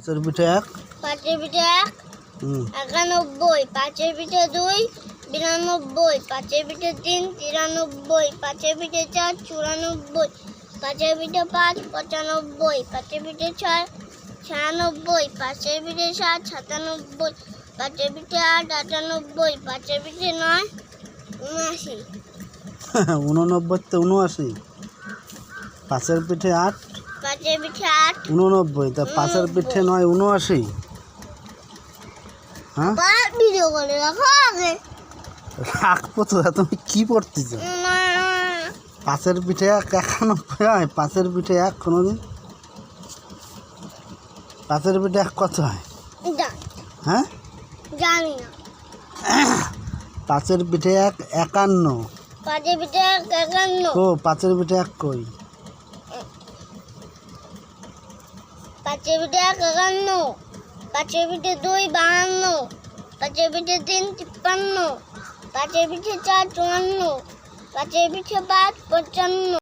পাঁচের পিঠে এক পাঁচের পিঠে এক একানব্বই পাঁচের পিঠে দুই বিরানব্বই পাঁচের পিঠে তিন তিরানব্বই পাঁচের পিঠে চার চুরানব্বই পাঁচের পিঠে পাঁচ পঁচানব্বই পাঁচের পিঠে ছয় ছিয়ানব্বই পাঁচের পিঠে সাত সাতানব্বই পাঁচের পিঠে আট আটানব্বই পাঁচের পিঠে নয় উনআশি উননব্বইতে উনআশি পাঁচের পাঁচের পিঠে আট উননব্বই তা পাঁচের পিঠে নয় উনআশি। হ্যাঁ? রাখব তো তুমি কি পড়তেছ? পাঁচের পিঠে এক একানব্বই হয় পাঁচের পিঠে এক কোনোদিন? পাঁচের পিঠে এক কত হয়? হ্যাঁ? জানি না। পাঁচের পিঠে এক একান্ন। পাঁচের পিঠে এক একান্ন। ও পাঁচের পিঠে এক কই? পাঁচের পিঠে এক একান্ন, পাঁচের পিঠে দুই বাহান্ন, পাঁচের পিঠে তিন তিপ্পান্ন, পাঁচের পিঠে চার চুয়ান্ন, পাঁচের পিঠে পাঁচ পঞ্চান্ন।